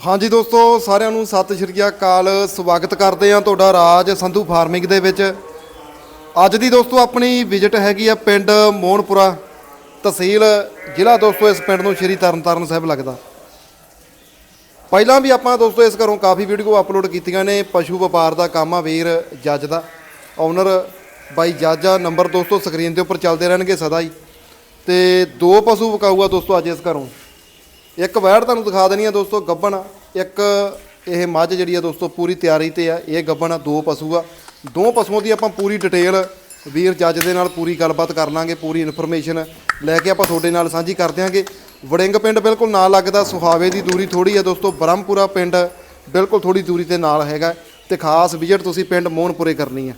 ਹਾਂਜੀ ਦੋਸਤੋ, ਸਾਰਿਆਂ ਨੂੰ ਸਤਿ ਸ਼੍ਰੀ ਅਕਾਲ। ਸਵਾਗਤ ਕਰਦੇ ਹਾਂ ਤੁਹਾਡਾ ਰਾਜ ਸੰਧੂ ਫਾਰਮਿੰਗ ਦੇ ਵਿੱਚ। ਅੱਜ ਦੀ ਦੋਸਤੋ, ਆਪਣੀ ਵਿਜ਼ਿਟ ਹੈਗੀ ਆ ਪਿੰਡ ਮੋਹਨਪੁਰਾ ਤਹਿਸੀਲ। ਜ਼ਿਲ੍ਹਾ ਦੋਸਤੋ, ਇਸ ਪਿੰਡ ਨੂੰ ਸ਼੍ਰੀ ਤਰਨਤਾਰਨ ਸਾਹਿਬ ਲੱਗਦਾ। ਪਹਿਲਾਂ ਵੀ ਆਪਾਂ ਦੋਸਤੋ, ਇਸ ਘਰੋਂ ਕਾਫੀ ਵੀਡੀਓ ਅਪਲੋਡ ਕੀਤੀਆਂ ਨੇ। ਪਸ਼ੂ ਵਪਾਰ ਦਾ ਕੰਮ ਆ ਵੀਰ ਜੱਜ ਦਾ। ਓਨਰ ਬਾਈ ਜੱਜ ਆ। ਨੰਬਰ ਦੋਸਤੋ ਸਕਰੀਨ ਦੇ ਉੱਪਰ ਚੱਲਦੇ ਰਹਿਣਗੇ ਸਦਾ ਹੀ। ਤੇ ਦੋ ਪਸ਼ੂ ਵਿਕਾਊਗਾ ਦੋਸਤੋ ਅੱਜ ਇਸ ਘਰੋਂ। ਇੱਕ ਵੈੜ ਤੁਹਾਨੂੰ ਦਿਖਾ ਦੇਣੀ ਆ ਦੋਸਤੋ, ਗੱਬਣ ਇੱਕ ਇਹ ਮੱਝ ਜਿਹੜੀ ਆ ਦੋਸਤੋ, ਪੂਰੀ ਤਿਆਰੀ ਤੇ ਆ। ਇਹ ਗੱਬਣ ਆ, ਦੋ ਪਸ਼ੂ ਆ। ਦੋ ਪਸ਼ੂਆਂ ਦੀ ਆਪਾਂ ਪੂਰੀ ਡਿਟੇਲ ਵੀਰ ਜੱਜ ਦੇ ਨਾਲ ਪੂਰੀ ਗੱਲਬਾਤ ਕਰ ਲਾਂਗੇ, ਪੂਰੀ ਇਨਫੋਰਮੇਸ਼ਨ ਲੈ ਕੇ ਆਪਾਂ ਤੁਹਾਡੇ ਨਾਲ ਸਾਂਝੀ ਕਰ ਦਿਆਂਗੇ। ਵੜਿੰਗ ਪਿੰਡ ਬਿਲਕੁਲ ਨਾਲ ਲੱਗਦਾ, ਸੁਹਾਵੇ ਦੀ ਦੂਰੀ ਥੋੜੀ ਆ ਦੋਸਤੋ, ਬ੍ਰਹਮਪੁਰਾ ਪਿੰਡ ਬਿਲਕੁਲ ਥੋੜੀ ਦੂਰੀ ਤੇ ਨਾਲ ਹੈਗਾ। ਤੇ ਖਾਸ ਵਿਜ਼ਿਟ ਤੁਸੀਂ ਪਿੰਡ ਮੋਹਨਪੁਰੇ ਕਰਨੀ ਆ।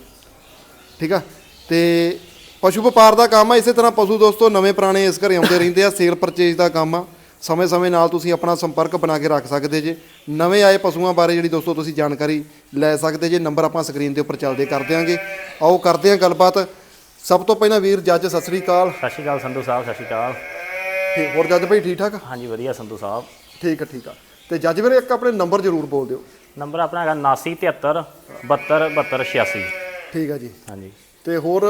ਠੀਕ ਆ? ਤੇ ਪਸ਼ੂ ਵਪਾਰ ਦਾ ਕੰਮ ਆ, ਇਸੇ ਤਰ੍ਹਾਂ ਪਸ਼ੂ ਦੋਸਤੋ, ਨਵੇਂ ਪੁਰਾਣੇ ਇਸ ਘਰੇ ਆਉਂਦੇ ਰਹਿੰਦੇ ਆ ਸੇਲ ਪਰਚੇਜ ਦਾ ਕੰਮ ਆ। ਸਮੇਂ-ਸਮੇਂ ਨਾਲ ਤੁਸੀਂ ਆਪਣਾ ਸੰਪਰਕ ਬਣਾ ਕੇ ਰੱਖ ਸਕਦੇ ਜੇ। ਨਵੇਂ ਆਏ ਪਸ਼ੂਆਂ ਬਾਰੇ ਜਿਹੜੀ ਦੋਸਤੋ ਤੁਸੀਂ ਜਾਣਕਾਰੀ ਲੈ ਸਕਦੇ ਜੇ ਨੰਬਰ ਆਪਾਂ ਸਕਰੀਨ ਦੇ ਉੱਪਰ ਚੱਲਦੇ ਕਰ ਦਿਆਂਗੇ। ਆਓ ਕਰਦੇ ਆਂ ਗੱਲਬਾਤ। ਸਭ ਤੋਂ ਪਹਿਲਾਂ ਵੀਰ ਜੱਜ ਸਤਿ ਸ੍ਰੀ ਅਕਾਲ। ਸਤਿ ਸ਼੍ਰੀ ਅਕਾਲ ਸੰਧੂ ਸਾਹਿਬ ਸਤਿ ਸ਼੍ਰੀ ਅਕਾਲ। ਤੇ ਹੋਰ ਜੱਜ ਭਾਈ ਠੀਕ ਠਾਕ? ਹਾਂਜੀ ਵਧੀਆ ਸੰਧੂ ਸਾਹਿਬ। ਠੀਕ ਆ ਠੀਕ ਆ। ਤੇ ਜੱਜ ਵੀਰੇ ਇੱਕ ਆਪਣੇ ਨੰਬਰ ਜ਼ਰੂਰ ਬੋਲ ਦਿਓ। ਨੰਬਰ ਆਪਣਾ ਹੈਗਾ 7973 72 72 86 ਠੀਕ ਆ ਜੀ। ਹਾਂਜੀ। ਤੇ ਹੋਰ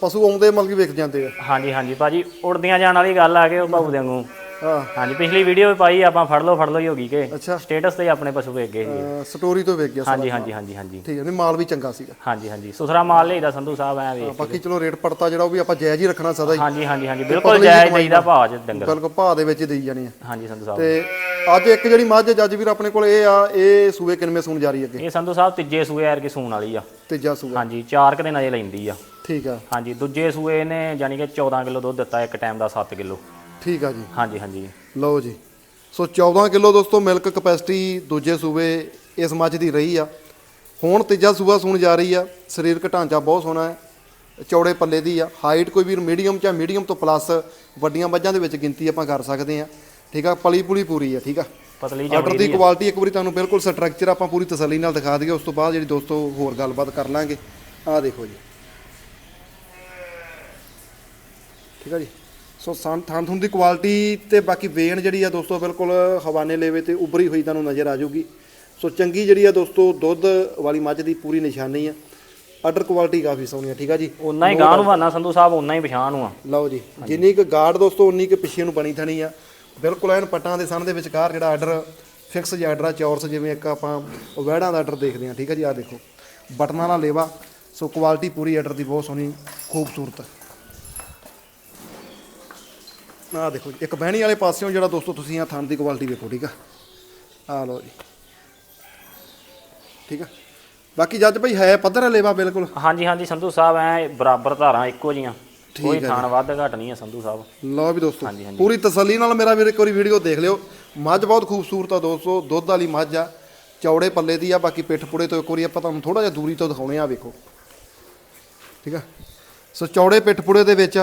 ਪਸ਼ੂ ਆਉਂਦੇ ਮਤਲਬ ਕਿ ਵਿਕ ਜਾਂਦੇ ਆ? ਹਾਂਜੀ ਹਾਂਜੀ। ਭਾਜੀ ਉੜਦੀਆਂ ਜਾਣ ਵਾਲੀ ਗੱਲ ਆ ਗਈ ਉਹ ਬਾਬੂ ਦੇ ਵਾਂਗੂ। ਹਾਂ। ਹਾਂਜੀ ਪਿਛਲੀ ਵੀਡੀਓ ਵੀ ਪਾਈ ਆਪਾਂ ਫੜ ਲਓ ਫੜ ਲਓ ਹੀ ਹੋ ਗਈ ਕਿ ਅੱਛਾ। ਸਟੇਟਸ ਤੇ ਹੀ ਆਪਣੇ ਪਸ਼ੂ ਵੇਚ ਗਏ ਸੀ ਅਹ ਸਟੋਰੀ ਤੋਂ ਗਿਆ ਸਾਰਾ ਹਾਂਜੀ ਹਾਂਜੀ ਹਾਂਜੀ ਹਾਂਜੀ। ਠੀਕ ਹੈ ਨਹੀਂ ਮਾਲ ਵੀ ਚੰਗਾ ਸੀਗਾ। ਹਾਂਜੀ ਹਾਂਜੀ। ਸੁਥਰਾ ਮਾਲ ਲਈਦਾ ਸੰਧੂ ਸਾਹਿਬ ਐ ਵੇਖ ਬਾਕੀ ਚਲੋ ਰੇਟ ਪੜਤਾ ਜਿਹੜਾ ਉਹ ਵੀ ਆਪਾਂ ਜਾਇਜ਼ ਹੀ ਰੱਖਣਾ ਸਦਾ ਹੀ। ਹਾਂਜੀ ਹਾਂਜੀ ਹਾਂਜੀ ਬਿਲਕੁਲ ਜਾਇਜ਼ ਦੇਈਦਾ ਭਾਅ ਚ ਡੰਗਰ। ਬਿਲਕੁਲ ਭਾਅ ਦੇ ਵਿੱਚ ਹੀ ਦੇਈ ਜਾਣੀ ਆ। ਹਾਂਜੀ ਸੰਧੂ ਸਾਹਿਬ। ਤੇ ਅੱਜ ਇੱਕ ਜਿਹੜੀ ਮੱਝ ਹੈ ਜੱਜ ਵੀਰ ਆਪਣੇ ਕੋਲ ਇਹ ਆ ਇਹ ਸੂਏ ਕਿੰਨਵੇਂ ਸੂਣ ਜਾ ਰਹੀ ਅੱਗੇ? ਇਹ ਸੰਧੂ ਸਾਹਿਬ ਤੀਜੇ ਸੂਏ ਯਾਰ ਕੀ ਸੂਣ ਵਾਲੀ ਆ। ਤੀਜਾ ਸੂਆ। ਹਾਂਜੀ 4 ਕੁ ਦਿਨ ਲੈਂਦੀ ਆ। ਠੀਕ ਆ। ਹਾਂਜੀ ਦੂਜੇ ਸੂਏ ਨੇ ਯਾਨੀ ਕਿ 14 ਕਿਲੋ ਦੁੱਧ ਦਿੱਤਾ ਇੱਕ ਟਾਈਮ ਦਾ 7 ਕਿਲੋ। ਠੀਕ ਆ ਜੀ। ਹਾਂਜੀ ਹਾਂਜੀ। ਲਓ ਜੀ। ਸੋ 14 ਕਿਲੋ ਦੋਸਤੋ ਮਿਲਕ ਕਪੈਸਿਟੀ ਦੂਜੇ ਸੂਬੇ ਇਸ ਮੱਝ ਦੀ ਰਹੀ ਆ। ਹੁਣ ਤੀਜਾ ਸੂਆ ਸੂਣ ਜਾ ਰਹੀ ਆ। ਸਰੀਰਕ ਢਾਂਚਾ ਬਹੁਤ ਸੋਹਣਾ ਹੈ। ਚੌੜੇ ਪੱਲੇ ਦੀ ਆ। ਹਾਈਟ ਕੋਈ ਵੀਰ ਮੀਡੀਅਮ ਜਾਂ ਮੀਡੀਅਮ ਤੋਂ ਪਲੱਸ ਵੱਡੀਆਂ ਮੱਝਾਂ ਦੇ ਵਿੱਚ ਗਿਣਤੀ ਆਪਾਂ ਕਰ ਸਕਦੇ ਆ। ਠੀਕ ਆ ਪਲੀ ਪੁਲੀ ਪੂਰੀ ਆ ਠੀਕ ਆ। ਪਤਲੀ ਆਰਡਰ ਚਮੜੀ ਦੀ ਕੁਆਲਿਟੀ ਇੱਕ ਵਾਰੀ ਤੁਹਾਨੂੰ ਬਿਲਕੁਲ ਸਟਰਕਚਰ ਆਪਾਂ ਪੂਰੀ ਤਸੱਲੀ ਨਾਲ ਦਿਖਾ ਦਈਏ। ਉਸ ਤੋਂ ਬਾਅਦ ਜਿਹੜੀ ਦੋਸਤੋ ਹੋਰ ਗੱਲਬਾਤ ਕਰ ਲਾਂਗੇ। ਆਹ ਦੇਖੋ ਜੀ। ਠੀਕ ਆ ਜੀ। ਸੋ ਸੰ ਥਾਂ ਦੀ ਕੁਆਲਿਟੀ ਤੇ ਬਾਕੀ ਵੇਨ ਜਿਹੜੀ ਆ ਦੋਸਤੋ ਬਿਲਕੁਲ ਹਵਾਨੇ ਲੈਵੇ ਤੇ ਉਭਰੀ ਹੋਈ ਤੁਹਾਨੂੰ ਨਜ਼ਰ ਆ ਜਾਊਗੀ। ਸੋ ਚੰਗੀ ਜਿਹੜੀ ਆ ਦੋਸਤੋ ਦੁੱਧ ਵਾਲੀ ਮੱਝ ਦੀ ਪੂਰੀ ਨਿਸ਼ਾਨੀ ਆ। ਆਰਡਰ ਕੁਆਲਿਟੀ ਕਾਫੀ ਸੋਹਣੀ ਆ ਠੀਕ ਆ ਜੀ? ਉਨਾ ਹੀ ਗਾਂ ਨੂੰ ਸੰਧੂ ਸਾਹਿਬ ਉਨਾ ਹੀ ਪਛਾਣ ਨੂੰ ਆ। ਲਓ ਜੀ ਜਿੰਨੀ ਕੁ ਗਾਰਡ ਦੋਸਤੋ ਉਨੀ ਕੁ ਪਿੱਛੇ ਨੂੰ ਬਣੀ ਥਣੀ ਆ। ਬਿਲਕੁਲ ਐਨ ਪੱਟਾਂ ਦੇ ਸਣ ਦੇ ਵਿਚਕਾਰ ਜਿਹੜਾ ਆਰਡਰ ਫਿਕਸ ਜਿਹਾ ਆਰਡਰ ਆ ਚੌਰਸ ਜਿਵੇਂ ਇੱਕ ਆਪਾਂ ਵੈੜਾਂ ਦਾ ਆਰਡਰ ਦੇਖਦੇ ਆ ਠੀਕ ਆ ਜੀ? ਆ ਦੇਖੋ ਬਟਨਾਂ ਵਾਲਾ ਲੇਵਾ ਸੋ ਕੁਆਲਿਟੀ ਪੂਰੀ ਆਰਡਰ ਦੀ ਬਹੁਤ ਸੋਹਣੀ ਖੂਬਸੂਰਤ। ਆ ਦੇਖੋ ਜੀ ਇੱਕ ਬਹਿਣੀ ਵਾਲੇ ਪਾਸਿਓਂ ਜਿਹੜਾ ਦੋਸਤੋ ਤੁਸੀਂ ਆ ਥਣ ਦੀ ਕੁਆਲਿਟੀ ਵੇਖੋ ਠੀਕ ਆ? ਆ ਲਓ ਜੀ। ਠੀਕ ਆ? ਬਾਕੀ ਜੱਜ ਭਾਈ ਹੈ ਪੱਧਰ ਲੇਵਾ ਬਿਲਕੁਲ? ਹਾਂਜੀ ਹਾਂਜੀ ਸੰਧੂ ਸਾਹਿਬ ਐ ਬਰਾਬਰ ਧਾਰਾਂ ਇੱਕੋ ਜੀਆਂ ਕੋਈ ਥਾਣ ਵੱਧ ਘਟ ਨਹੀਂ ਆ ਸੰਧੂ ਸਾਹਿਬ। ਲਓ ਵੀ ਦੋਸਤੋ। ਪੂਰੀ ਤਸੱਲੀ ਨਾਲ ਮੇਰਾ ਵੀਰ ਇੱਕ ਵਾਰੀ ਵੀਡੀਓ ਦੇਖ ਲਿਓ। ਮੱਝ ਬਹੁਤ ਖੂਬਸੂਰਤ ਆ ਦੋਸਤੋ ਦੁੱਧ ਵਾਲੀ ਮੱਝ ਆ ਚੌੜੇ ਪੱਲੇ ਦੀ ਆ ਬਾਕੀ ਪਿੱਠ ਪੁੜੇ ਤੋਂ ਇੱਕ ਵਾਰੀ ਆਪਾਂ ਤੁਹਾਨੂੰ ਥੋੜਾ ਜਿਹਾ ਦੂਰੀ ਤੋਂ ਦਿਖਾਉਣੇ ਆ ਵੇਖੋ। ਠੀਕ ਆ? ਸੋ ਚੌੜੇ ਪਿੱਠ ਪੁੜੇ ਦੇ ਵਿੱਚ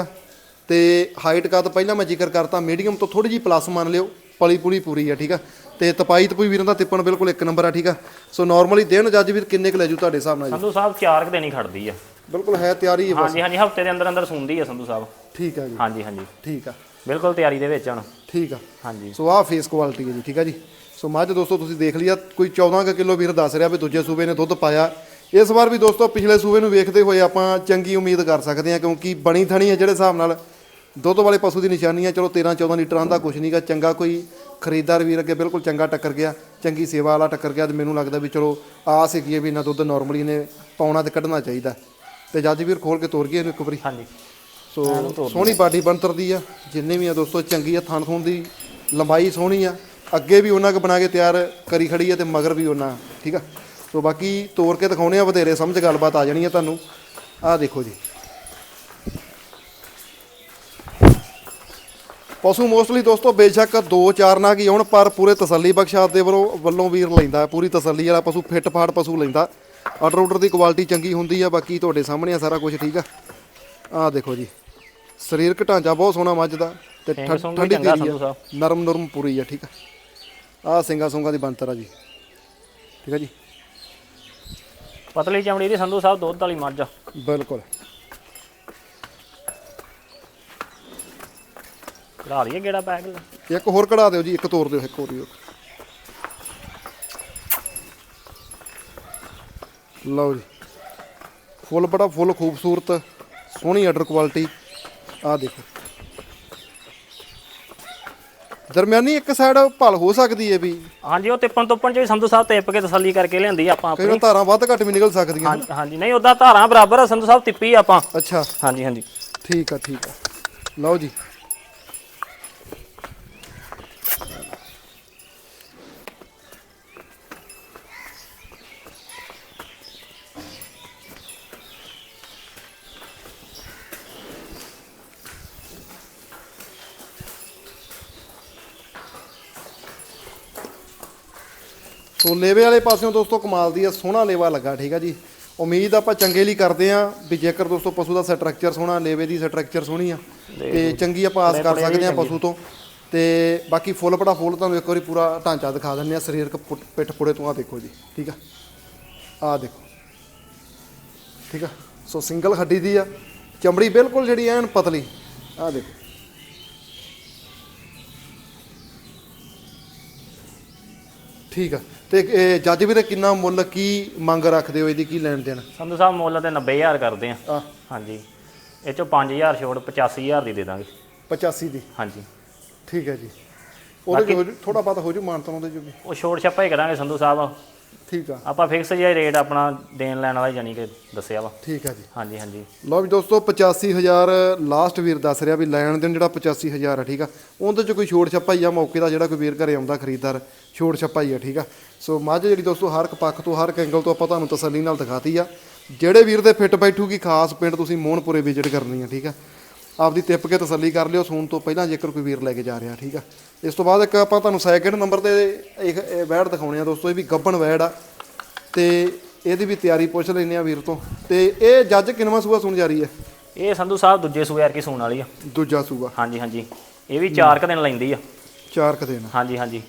ਤੇ ਹਾਈਟ ਕੱਦ ਪਹਿਲਾਂ ਮੈਂ ਜ਼ਿਕਰ ਕਰਤਾ ਮੀਡੀਅਮ ਤੋਂ ਥੋੜੀ ਜੀ ਪਲੱਸ ਮੰਨ ਲਿਓ ਪਲੀ ਪੁਲੀ ਪੂਰੀ ਆ ਠੀਕ ਆ? ਤੇ ਤਪਾਈ ਤਪੂਈ ਵੀਰਾਂ ਦਾ ਤਿੱਪਣ ਬਿਲਕੁਲ ਇੱਕ ਨੰਬਰ ਆ ਠੀਕ ਆ? ਸੋ ਨਾਰਮਲੀ ਦਿਨ ਜੱਜ ਵੀਰ ਕਿੰਨੇ ਕੁ ਲੈ ਜੂ ਤੁਹਾਡੇ ਹਿਸਾਬ ਨਾਲ ਜੀ? ਸੰਧੂ ਸਾਹਿਬ ਚਾਰ ਕੁ ਦਿਨ ਹੀ ਖੜਦੀ ਆ। ਬਿਲਕੁਲ ਹੈ ਤਿਆਰੀ ਹੈ ਬਸ। ਹਾਂਜੀ ਹਾਂਜੀ ਹਫ਼ਤੇ ਦੇ ਅੰਦਰ ਅੰਦਰ ਸੁਣਦੀ ਆ ਸੰਧੂ ਸਾਹਿਬ। ਠੀਕ ਆ ਜੀ। ਹਾਂਜੀ ਹਾਂਜੀ। ਠੀਕ ਆ। ਬਿਲਕੁਲ ਤਿਆਰੀ ਦੇ ਵਿੱਚ ਹੁਣ। ਠੀਕ ਆ। ਹਾਂਜੀ। ਸੋ ਆਹ ਫੇਸ ਕੁਆਲਿਟੀ ਹੈ ਜੀ ਠੀਕ ਆ ਜੀ? ਸੋ ਮੱਝ ਦੋਸਤੋ ਤੁਸੀਂ ਦੇਖ ਲਿਆ ਕੋਈ 14 ਕੁ ਕਿਲੋ ਵੀਰ ਦੱਸ ਰਿਹਾ ਵੀ ਦੂਜੇ ਸੂਬੇ ਨੇ ਦੁੱਧ ਪਾਇਆ। ਇਸ ਵਾਰ ਵੀ ਦੋਸਤੋ ਪਿਛਲੇ ਸੂਬੇ ਨੂੰ ਵੇਖਦੇ ਹੋਏ ਆਪਾਂ ਚੰਗੀ ਉਮੀਦ ਕਰ ਸਕਦੇ ਹਾਂ ਕਿਉਂਕਿ ਬਣੀ ਥਣੀ ਹੈ ਜਿਹੜੇ ਹਿਸਾਬ ਨਾਲ। ਦੁੱਧ ਵਾਲੇ ਪਸ਼ੂ ਦੀ ਨਿਸ਼ਾਨੀ ਹੈ ਚਲੋ 13 14 ਲੀਟਰਾਂ ਦਾ ਕੁਝ ਨਹੀਂਗਾ ਚੰਗਾ ਕੋਈ ਖਰੀਦਦਾਰ ਵੀਰ ਅੱਗੇ ਬਿਲਕੁਲ ਚੰਗਾ ਟੱਕਰ ਗਿਆ ਚੰਗੀ ਸੇਵਾ ਵਾਲਾ ਟੱਕਰ ਗਿਆ ਤੇ ਮੈਨੂੰ ਲੱਗਦਾ ਵੀ ਚਲੋ ਆਸ ਹੈਗੀ ਹੈ ਵੀ ਇਹਨਾਂ ਦੁੱਧ ਨਾਰਮਲੀ ਨੇ ਪਾਉਣਾ ਤੇ ਕੱਢਣਾ ਚਾਹੀਦਾ। ਤੇ ਜੱਜ ਵੀਰ ਖੋਲ ਕੇ ਤੋਰ ਗਏ ਇਹਨੂੰ ਇੱਕ ਵਾਰੀ। ਹਾਂਜੀ। ਸੋ ਸੋਹਣੀ ਬਾਡੀ ਬਣਤਰ ਦੀ ਆ ਜਿੰਨੇ ਵੀ ਆ ਦੋਸਤੋ ਚੰਗੀ ਆ ਥਣ ਥੁਣ ਦੀ ਲੰਬਾਈ ਸੋਹਣੀ ਆ ਅੱਗੇ ਵੀ ਉਹਨਾਂ ਕ ਬਣਾ ਕੇ ਤਿਆਰ ਕਰੀ ਖੜੀ ਆ ਤੇ ਮਗਰ ਵੀ ਉਹਨਾਂ ਠੀਕ ਆ? ਸੋ ਬਾਕੀ ਤੋੜ ਕੇ ਦਿਖਾਉਣੇ ਆ ਵਧੇਰੇ ਸਮਝ ਗੱਲਬਾਤ ਆ ਜਾਣੀ ਆ ਤੁਹਾਨੂੰ। ਆਹ ਦੇਖੋ ਜੀ। ਪਸ਼ੂ ਮੋਸਟਲੀ ਦੋਸਤੋ ਬੇਸ਼ੱਕ 2-4 ਨਾ ਕੀ ਆਉਣ ਪਰ ਪੂਰੇ ਤਸੱਲੀ ਬਖਸ਼ਾਤ ਦੇ ਵੱਲੋਂ ਵੱਲੋਂ ਵੀਰ ਲੈਂਦਾ ਪੂਰੀ ਤਸੱਲੀ ਵਾਲਾ ਪਸ਼ੂ ਫਿੱਟ ਫਾਟ ਪਸ਼ੂ ਲੈਂਦਾ। ਆਰਡਰ ਆਰਡਰ ਦੀ ਕੁਆਲਿਟੀ ਚੰਗੀ ਹੁੰਦੀ ਆ ਬਾਕੀ ਤੁਹਾਡੇ ਸਾਹਮਣੇ ਆ ਸਾਰਾ ਕੁਝ ਠੀਕ ਆ? ਆਹ ਦੇਖੋ ਜੀ ਸਰੀਰਕ ਢਾਂਚਾ ਬਹੁਤ ਸੋਹਣਾ ਮੱਝ ਦਾ ਤੇ ਸਿੰਘ ਸੁੰਘ ਠੰਡੀ ਤੇਰੀ ਆ। ਨਰਮ ਨਰਮ ਪੂਰੀ ਆ ਠੀਕ ਆ? ਆਹ ਸਿੰਗਾ ਸੁੰਗਾ ਦੀ ਬੰਤਰ ਆ ਜੀ ਠੀਕ ਆ ਜੀ? ਪਤਲੀ ਚਮੜੀ ਦੀ ਸੰਧੂ ਸਾਹਿਬ ਦੁੱਧ ਵਾਲੀ ਮੱਝ ਆ। ਬਿਲਕੁਲ। ਕਢਾ ਲਈਏ ਗੇੜਾ ਪੈ ਇੱਕ ਹੋਰ ਕਢਾ ਦਿਓ ਜੀ ਇੱਕ ਤੋੜ ਦਿਓ ਇੱਕ ਹੋਰ ਜੀ ਲਓ ਜੀ। ਫੁੱਲ ਬੜਾ ਫੁੱਲ ਖੂਬਸੂਰਤ ਸੋਹਣੀ ਆਰਡਰ ਕੁਆਲਿਟੀ ਆ ਦੇਖੋ। ਦਰਮਿਆਨੀ ਇੱਕ ਸਾਈਡ ਭਲ ਹੋ ਸਕਦੀ ਹੈ ਵੀ। ਹਾਂਜੀ ਉਹ ਤਿੱਪਣ ਤੁੱਪਣ ਚ ਵੀ ਸੰਧੂ ਸਾਹਿਬ ਤਿੱਪ ਕੇ ਤਸੱਲੀ ਕਰਕੇ ਲਿਆਂਦੀ ਆਪਾਂ ਕਈ ਵਾਰ ਧਾਰਾਂ ਵੱਧ ਘੱਟ ਵੀ ਨਿਕਲ ਸਕਦੀਆਂ। ਹਾਂਜੀ- ਹਾਂਜੀ ਨਹੀਂ ਉਦਾਂ ਧਾਰਾਂ ਬਰਾਬਰ ਆ ਸੰਧੂ ਸਾਹਿਬ ਤਿੱਪੀ ਆਪਾਂ। ਅੱਛਾ। ਹਾਂਜੀ ਹਾਂਜੀ। ਠੀਕ ਆ ਠੀਕ ਆ। ਲਓ ਜੀ। ਸੋ ਲੇਵੇ ਵਾਲੇ ਪਾਸਿਓਂ ਦੋਸਤੋ ਕਮਾਲ ਦੀ ਆ ਸੋਹਣਾ ਲੇਵਾ ਲੱਗਾ ਠੀਕ ਆ ਜੀ। ਉਮੀਦ ਆਪਾਂ ਚੰਗੇ ਲਈ ਕਰਦੇ ਆ ਵੀ ਜੇਕਰ ਦੋਸਤੋ ਪਸ਼ੂ ਦਾ ਸਟਰਕਚਰ ਸੋਹਣਾ ਲੇਵੇ ਦੀ ਸਟਰਕਚਰ ਸੋਹਣੀ ਆ ਤੇ ਚੰਗੀ ਆਪਾਂ ਆਸ ਕਰ ਸਕਦੇ ਆ ਪਸ਼ੂ ਤੋਂ। ਤੇ ਬਾਕੀ ਫੁੱਲ ਪੜਾ ਫੁੱਲ ਤੁਹਾਨੂੰ ਇੱਕ ਵਾਰੀ ਪੂਰਾ ਢਾਂਚਾ ਦਿਖਾ ਦਿੰਨੇ ਆ ਸਰੀਰਕ ਪਿੱਠ ਪੁੜੇ ਤੋਂ ਆ ਦੇਖੋ ਜੀ ਠੀਕ ਆ। ਆ ਦੇਖੋ ਠੀਕ ਆ। ਸੋ ਸਿੰਗਲ ਹੱਡੀ ਦੀ ਆ ਚਮੜੀ ਬਿਲਕੁਲ ਜਿਹੜੀ ਐਨ ਪਤਲੀ ਆ ਦੇਖੋ। ਠੀਕ ਆ। ਤੇ ਇਹ ਜੱਜ ਵੀਰੇ ਕਿੰਨਾ ਮੁੱਲ ਕੀ ਮੰਗ ਰੱਖਦੇ ਹੋ ਇਹਦੀ ਕੀ ਲੈਣ ਦੇਣ? ਸੰਧੂ ਸਾਹਿਬ ਮੁੱਲ ਤੇ 90000 ਕਰਦੇ ਆ। ਆ ਹਾਂਜੀ। ਇਹ ਚੋਂ 5000 ਛੋੜ 85000 ਦੀ ਦੇ ਦਾਂਗੇ। 85 ਦੀ? ਹਾਂਜੀ। ਠੀਕ ਹੈ ਜੀ। ਉਹਦੇ ਥੋੜਾ ਬਾਤ ਹੋ ਜੂ ਮਾਨਤਨ ਉਹਦੇ ਜੋ ਵੀ। ਉਹ ਛੋੜ ਛੱਪਾ ਹੀ ਕਰਾਂਗੇ ਸੰਧੂ ਸਾਹਿਬ। ਠੀਕ ਆ। ਆਪਾਂ ਫਿਕਸ ਜਿਹਾ ਰੇਟ ਆਪਣਾ ਦੇਣ ਲੈਣ ਵਾਲਾ ਜਾਨੀ ਕਿ ਦੱਸਿਆ ਵਾ। ਠੀਕ ਆ ਜੀ। ਹਾਂਜੀ ਹਾਂਜੀ। ਲਓ ਵੀ ਦੋਸਤੋ 85000 ਲਾਸਟ ਵੀਰ ਦੱਸ ਰਿਹਾ ਵੀ ਲੈਣ ਦੇਣ ਜਿਹੜਾ 85000 ਆ ਠੀਕ ਆ। ਉਹਦੇ ਚ ਕੋਈ ਛੋੜ ਛੱਪਾ ਹੀ ਆ ਮੌਕੇ ਦਾ ਜਿਹੜਾ ਕੋਈ ਵੀਰ ਘਰੇ ਆਉਂਦਾ ਖਰੀਦਦਾਰ ਛੋੜ ਛੱਪਾ ਹੀ ਆ ਠੀਕ ਆ। ਸੋ ਮੱਝ ਜਿਹੜੀ ਦੋਸਤੋ ਹਰ ਇੱਕ ਪੱਖ ਤੋਂ ਹਰ ਇੱਕ ਐਂਗਲ ਤੋਂ ਆਪਾਂ ਤੁਹਾਨੂੰ ਤਸੱਲੀ ਨਾਲ ਦਿਖਾਤੀ ਆ। ਜਿਹੜੇ ਵੀਰ ਦੇ ਫਿੱਟ ਬੈਠੂਗੀ ਖਾਸ ਪਿੰਡ ਤੁਸੀਂ ਮੋਹਨਪੁਰੇ ਵਿਜ਼ਿਟ ਕਰਨੀ ਆ ਠੀਕ ਆ। ਆਪਦੀ ਟਿੱਪ ਕੇ ਤਸੱਲੀ ਕਰ ਲਿਓ ਸੂਣ ਤੋਂ ਪਹਿਲਾਂ ਜੇਕਰ ਕੋਈ ਵੀਰ ਲੈ ਕੇ ਜਾ ਰਿਹਾ ਠੀਕ ਆ। ਇਸ ਤੋਂ ਬਾਅਦ ਇੱਕ ਆਪਾਂ ਤੁਹਾਨੂੰ ਸੈਕਿੰਡ ਨੰਬਰ ਤੇ ਇੱਕ ਵੈੜ ਦਿਖਾਉਣੇ ਆ ਦੋਸਤੋ ਇਹ ਵੀ ਗੱਬਣ ਵੈੜ ਆ। ਤੇ ਇਹਦੀ ਵੀ ਤਿਆਰੀ ਪੁੱਛ ਲੈਨੇ ਆ ਵੀਰ ਤੋਂ। ਤੇ ਇਹ ਜੱਜ ਕਿੰਨਵਾਂ ਸੂਆ ਸੁਣ ਜਾ ਰਹੀ ਹੈ? ਇਹ ਸੰਧੂ ਸਾਹਿਬ ਦੂਜੇ ਸੂਏ ਕੀ ਸੂਣ ਵਾਲੀ ਆ। ਦੂਜਾ ਸੂਆ। ਹਾਂਜੀ ਹਾਂਜੀ। ਇਹ ਵੀ 4 ਕ ਦਿਨ ਲੈਂਦੀ ਆ। ਚਾਰ ਕ ਦਿਨ। ਹਾਂਜੀ ਹਾਂਜੀ।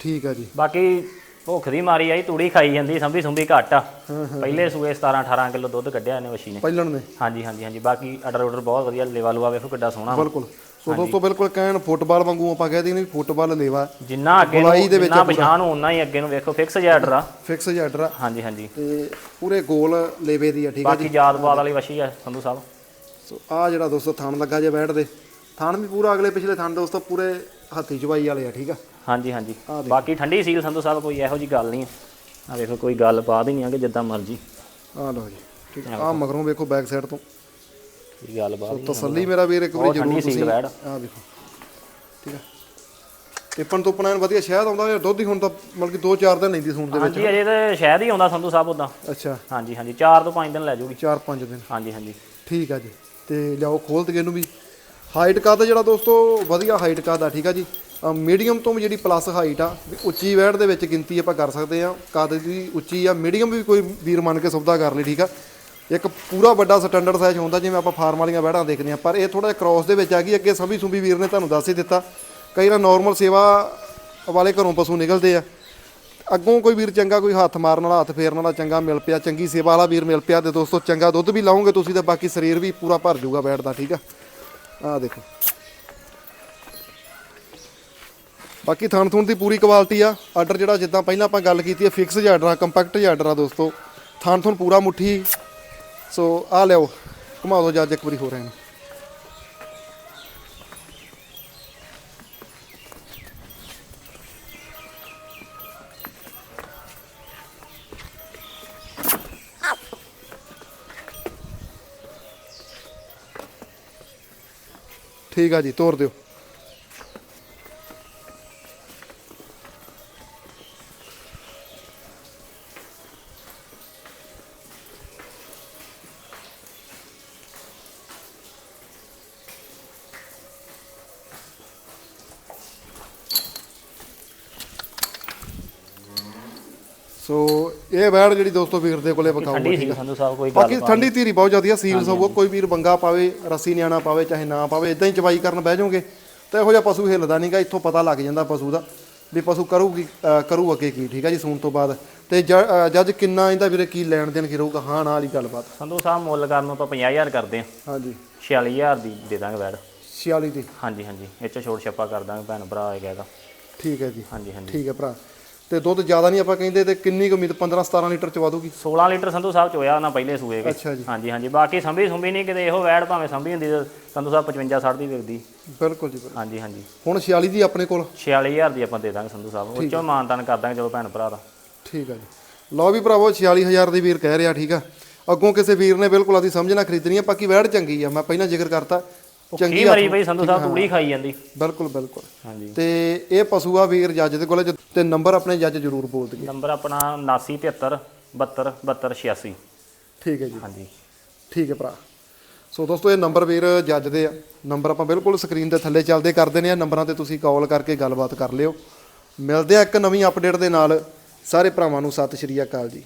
ਠੀਕ ਆ ਜੀ। ਬਾਕੀ ਭੁੱਖ ਦੀ ਮਾਰੀ ਆਈ ਤੂੜੀ ਖਾਈ ਜਾਂਦੀ ਸੰਭੀ ਸੁੰਭੀ ਘੱਟ ਆ। ਪਹਿਲੇ ਸੂਏ 17 18 ਕਿਲੋ ਦੁੱਧ ਕੱਢਿਆ ਇਹਨੇ ਵਸ਼ੀ ਨੇ ਪਹਿਲਣ ਨੇ ਹਾਂਜੀ ਹਾਂਜੀ ਹਾਂਜੀ ਬਾਕੀ ਆਰਡਰ ਆਰਡਰ ਬਹੁਤ ਵਧੀਆ ਲੇਵਾ ਲੂਆ ਵੇਖੋ ਕਿੱਡਾ ਸੋਹਣਾ ਵਾ। ਬਿਲਕੁਲ। ਸੋ ਦੋਸਤੋ ਬਿਲਕੁਲ ਕਹਿਣ ਫੁੱਟਬਾਲ ਵਾਂਗੂ ਆਪਾਂ ਕਹਿ ਦਈਏ ਫੁੱਟਬਾਲ ਲੇਵਾ ਜਿੰਨਾ ਅੱਗੇ ਗੁਲਾਈ ਨੂੰ ਦੇ ਵਿੱਚ ਜਿੰਨਾ ਪਛਾਣ ਨੂੰ ਉਨਾ ਹੀ ਅੱਗੇ ਨੂੰ ਵੇਖੋ ਫਿਕਸ ਜਿਹਾ ਆਰਡਰ ਆ। ਫਿਕਸ ਜੈਡਰ ਆ। ਹਾਂਜੀ ਹਾਂਜੀ। ਤੇ ਪੂਰੇ ਗੋਲ ਲੇਵੇ ਦੀ ਆ ਠੀਕ ਆ ਬਾਕੀ ਯਾਦ ਬਾਦ ਵਾਲੀ ਵਸ਼ੀ ਆ ਸੰਧੂ ਸਾਹਿਬ। ਸੋ ਆ ਜਿਹੜਾ ਦੋਸਤੋ ਥਣ ਲੱਗਾ ਜੇ ਬੈਠ ਦੇ ਥਣ ਵੀ ਪੂਰਾ ਅਗਲੇ ਪਿਛਲੇ ਥਣ ਦੋਸਤੋ ਪੂਰੇ ਹੱਥੀ ਚਵਾਈ ਵਾਲੇ ਆ ਠੀਕ ਆ? ਹਾਂਜੀ ਹਾਂਜੀ। ਬਾਕੀ ਠੰਡੀ ਸੀਲ ਸੰਧੂ ਸਾਹਿਬ ਕੋਈ ਇਹੋ ਜੀ ਗੱਲ ਨਹੀਂ ਆ ਵੇਖੋ ਕੋਈ ਗੱਲ ਬਾਤ ਹੀ ਨਹੀਂ ਆ ਕਿ ਜਿੱਦਾਂ ਮਰਜ਼ੀ। ਆ ਲਓ ਜੀ ਠੀਕ ਆ। ਮਗਰੋਂ ਵੇਖੋ ਬੈਕ ਸਾਈਡ ਤੋਂ। ਕੋਈ ਗੱਲ ਬਾਤ ਨਹੀਂ ਤਸੱਲੀ ਮੇਰਾ ਵੀਰ ਇੱਕ ਵਾਰੀ ਬਹੁਤ ਜ਼ਰੂਰ ਠੰਡੀ ਤੁਸੀਂ। ਬੈੜ ਆ ਵੇਖੋ ਠੀਕ ਆ। ਟਿੱਪਣ ਤੋਂ ਪਣਾਂ ਵਧੀਆ ਸ਼ਹਿਦ ਆਉਂਦਾ ਯਾਰ ਦੁੱਧ ਹੀ ਹੁਣ ਤਾਂ ਮਤਲਬ ਕਿ 2-4 ਦਿਨ ਲੈਂਦੀ ਸੂਣ ਦੇ ਵਿੱਚ। ਹਾਂਜੀ ਅਜੇ ਤਾਂ ਸ਼ਾਇਦ ਹੀ ਆਉਂਦਾ ਸੰਧੂ ਸਾਹਿਬ ਉਦਾਂ ਅੱਛਾ। ਹਾਂਜੀ ਹਾਂਜੀ 4 ਤੋਂ 5 ਦਿਨ ਲੈ ਜਾਊਗੀ 4-5 ਦਿਨ। ਹਾਂਜੀ ਹਾਂਜੀ। ਠੀਕ ਆ ਜੀ। ਤੇ ਲਿਆਓ ਖੋਲ ਤੇ ਇਹਨੂੰ ਵੀ। ਹਾਈਟ ਕੱਦ ਜਿਹੜਾ ਦੋਸਤੋ ਵਧੀਆ ਹਾਈਟ ਕੱਦ ਆ ਠੀਕ ਆ ਜੀ। ਮੀਡੀਅਮ ਤੋਂ ਵੀ ਜਿਹੜੀ ਪਲੱਸ ਹਾਈਟ ਆ, ਵੀ ਉੱਚੀ ਵੈੜ ਦੇ ਵਿੱਚ ਗਿਣਤੀ ਆਪਾਂ ਕਰ ਸਕਦੇ ਆ। ਕੱਦ ਦੀ ਉੱਚੀ ਆ ਮੀਡੀਅਮ ਵੀ ਕੋਈ ਵੀਰ ਮੰਨ ਕੇ ਸੌਦਾ ਕਰ ਲਈ ਠੀਕ ਆ। ਇੱਕ ਪੂਰਾ ਵੱਡਾ ਸਟੈਂਡਰਡ ਸਾਈਜ਼ ਹੁੰਦਾ, ਜਿਵੇਂ ਆਪਾਂ ਫਾਰਮ ਵਾਲੀਆਂ ਵੈੜਾਂ ਦੇਖਦੇ ਆ, ਪਰ ਇਹ ਥੋੜਾ ਜਿਹਾ ਕ੍ਰਾਸ ਦੇ ਵਿੱਚ ਆ ਗਈ, ਅੱਗੇ ਸਭੀ ਸੁਭੀ ਵੀਰ ਨੇ ਤੁਹਾਨੂੰ ਦੱਸ ਹੀ ਦਿੱਤਾ। ਕਈ ਵਾਰ ਨਾਰਮਲ ਸੇਵਾ ਵਾਲੇ ਘਰੋਂ ਪਸ਼ੂ ਨਿਕਲਦੇ ਆ। ਅੱਗੋਂ ਕੋਈ ਵੀਰ ਚੰਗਾ ਕੋਈ ਹੱਥ ਮਾਰਨ ਵਾਲਾ, ਹੱਥ ਫੇਰਨ ਵਾਲਾ ਚੰਗਾ ਮਿਲ ਪਿਆ, ਚੰਗੀ ਸੇਵਾ ਵਾਲਾ ਵੀਰ ਮਿਲ ਪਿਆ, ਤੇ ਦੋਸਤੋ ਚੰਗਾ ਦੁੱਧ ਵੀ ਲਾਉਂਗੇ ਤੁਸੀਂ, ਤੇ ਬਾਕੀ ਸਰੀਰ ਵੀ ਪੂਰਾ ਭਰ ਜਾਊਗਾ ਬੈਠਦਾ ਠੀਕ ਆ। ਆਹ ਦੇਖੋ। ਬਾਕੀ ਥਣ ਥੁਣ ਦੀ ਪੂਰੀ ਕੁਆਲਿਟੀ ਆ। ਆਰਡਰ ਜਿਹੜਾ ਜਿੱਦਾਂ ਪਹਿਲਾਂ ਆਪਾਂ ਗੱਲ ਕੀਤੀ ਹੈ ਫਿਕਸ ਜਿਹਾ ਆਰਡਰ ਆ ਕੰਪੈਕਟ ਜਿਹਾ ਆਰਡਰ ਆ ਦੋਸਤੋ। ਥਣ ਥੁਣ ਪੂਰਾ ਮੁੱਠੀ। ਸੋ ਆ ਲਿਓ ਘੁਮਾ ਦਿਓ ਜੱਜ ਇੱਕ ਵਾਰੀ ਹੋ ਰਹੇ ਨੇ ਠੀਕ ਆ ਜੀ, ਤੋਰ ਦਿਓ। ਸੋ ਇਹ ਬੈੜ ਜਿਹੜੀ ਦੋਸਤੋ ਵੀਰ ਦੇ ਕੋਲੇ ਵਿਕਾਊਗਾ ਠੰਡੀ ਸੀ ਸੰਧੂ ਸਾਹਿਬ ਕੋਈ ਗੱਲ ਬਾਕੀ ਠੰਡੀ ਧੀਰੀ ਬਹੁਤ ਜ਼ਿਆਦੀ ਆ ਸੀਲਸ ਹੋਊਗਾ ਕੋਈ ਵੀਰ ਬੰਗਾ ਪਾਵੇ ਰੱਸੀ ਨਿਆਣਾ ਪਾਵੇ ਚਾਹੇ ਨਾ ਪਾਵੇ ਇਦਾਂ ਹੀ ਚਵਾਈ ਕਰਨ ਬਹਿ ਜਾਓਗੇ ਤਾਂ ਇਹੋ ਜਿਹਾ ਪਸ਼ੂ ਹਿੱਲਦਾ ਨਹੀਂਗਾ ਇੱਥੋਂ ਪਤਾ ਲੱਗ ਜਾਂਦਾ ਪਸ਼ੂ ਦਾ ਵੀ ਪਸ਼ੂ ਕਰੂਗੀ ਕਰੂ ਅੱਗੇ ਕੀ ਠੀਕ ਆ ਜੀ ਸੂਣ ਤੋਂ ਬਾਅਦ। ਤੇ ਜੱਜ ਕਿੰਨਾ ਇਹਦਾ ਵੀਰੇ ਕੀ ਲੈਣ ਦੇਣ ਕੀ ਰਹੂਗਾ ਹਾਂ ਨਾਲ ਹੀ ਗੱਲਬਾਤ। ਸੰਧੂ ਸਾਹਿਬ ਮੁੱਲ ਕਰਨ ਨੂੰ ਆਪਾਂ 50000 ਕਰਦੇ ਆ। ਹਾਂਜੀ। 46000 ਦੀ ਦੇ ਦਾਂਗੇ ਬੈਡ 46 ਦੀ। ਹਾਂਜੀ ਹਾਂਜੀ। ਇਹ ਚ ਛੋਟ ਛੱਪਾ ਕਰ ਦਾਂਗੇ ਭੈਣ ਭਰਾ ਆਏਗਾ ਇਹਦਾ। ਠੀਕ ਹੈ ਜੀ। ਹਾਂਜੀ ਹਾਂਜੀ। ਠੀਕ ਹੈ ਭਰਾ। ਤੇ ਦੁੱਧ ਜ਼ਿਆਦਾ ਨਹੀਂ ਆਪਾਂ ਕਹਿੰਦੇ ਤੇ ਕਿੰਨੀ ਕੁ ਉਮੀਦ 15 17 ਲੀਟਰ ਚਵਾ ਦੂਗੀ 16 ਲੀਟਰ ਸੰਧੂ ਸਾਹਿਬ ਚੋਇਆ ਉਹਨਾਂ ਪਹਿਲੇ ਸੂਏ ਵਿੱਚ। ਅੱਛਾ ਜੀ। ਹਾਂਜੀ ਹਾਂਜੀ। ਬਾਕੀ ਸੰਭੀ ਸੁੰਭੀ ਨਹੀਂ ਕਿਤੇ ਇਹੋ ਵੈੜ ਭਾਵੇਂ ਸੰਭੀ ਹੁੰਦੀ ਤਾਂ ਸੰਧੂ ਸਾਹਿਬ 55 60 ਦੀ ਵਿਕਦੀ। ਬਿਲਕੁਲ ਜੀ ਬਿਲਕੁਲ। ਹਾਂਜੀ ਹਾਂਜੀ। ਹੁਣ 46 ਦੀ ਆਪਣੇ ਕੋਲ? 46000 ਦੀ ਆਪਾਂ ਦੇ ਦਾਂਗੇ ਸੰਧੂ ਸਾਹਿਬ। ਉਹ ਚੋਂ ਮਾਨਤਾਨ ਕਰ ਦਾਂਗੇ ਜਦੋਂ ਭੈਣ ਭਰਾ ਦਾ। ਠੀਕ ਆ ਜੀ। ਲਓ ਵੀ ਭਰਾਵੋ 46000 ਦੀ ਵੀਰ ਕਹਿ ਰਿਹਾ ਠੀਕ ਆ। ਅੱਗੋਂ ਕਿਸੇ ਵੀਰ ਨੇ ਬਿਲਕੁਲ ਆਦੀ ਸਮਝ ਨਾ ਖਰੀਦਣੀ ਆ ਬਾਕੀ ਵੈੜ ਚੰਗੀ ਆ। ਮੈਂ ਪਹਿਲਾਂ ਜ਼ਿਕਰ ਕਰਤਾ। ਚੰਗੀ ਮਰੀ ਬਈ ਸੰਧੂ ਸਾਹਿਬ ਤੂੜੀ ਖਾਈ ਜਾਂਦੀ। ਬਿਲਕੁਲ ਬਿਲਕੁਲ। ਹਾਂਜੀ। ਤੇ ਇਹ ਪਸ਼ੂ ਆ ਵੀਰ ਜੱਜ ਦੇ ਕੋਲੇ ਤੇ ਨੰਬਰ ਆਪਣੇ ਜੱਜ ਜ਼ਰੂਰ ਬੋਲ ਦਈਏ। ਨੰਬਰ ਆਪਣਾ 7973 72 72 86 ਠੀਕ ਹੈ ਜੀ। ਹਾਂਜੀ। ਠੀਕ ਹੈ ਭਰਾ। ਸੋ ਦੋਸਤੋ ਇਹ ਨੰਬਰ ਵੀਰ ਜੱਜ ਦੇ ਆ। ਨੰਬਰ ਆਪਾਂ ਬਿਲਕੁਲ ਸਕਰੀਨ ਦੇ ਥੱਲੇ ਚੱਲਦੇ ਕਰਦੇ ਨੇ ਆ ਨੰਬਰਾਂ ਤੇ ਤੁਸੀਂ ਕਾਲ ਕਰਕੇ ਗੱਲਬਾਤ ਕਰ ਲਿਓ। ਮਿਲਦੇ ਆ ਇੱਕ ਨਵੀਂ ਅਪਡੇਟ ਦੇ ਨਾਲ। ਸਾਰੇ ਭਰਾਵਾਂ ਨੂੰ ਸਤਿ ਸ਼੍ਰੀ ਅਕਾਲ ਜੀ।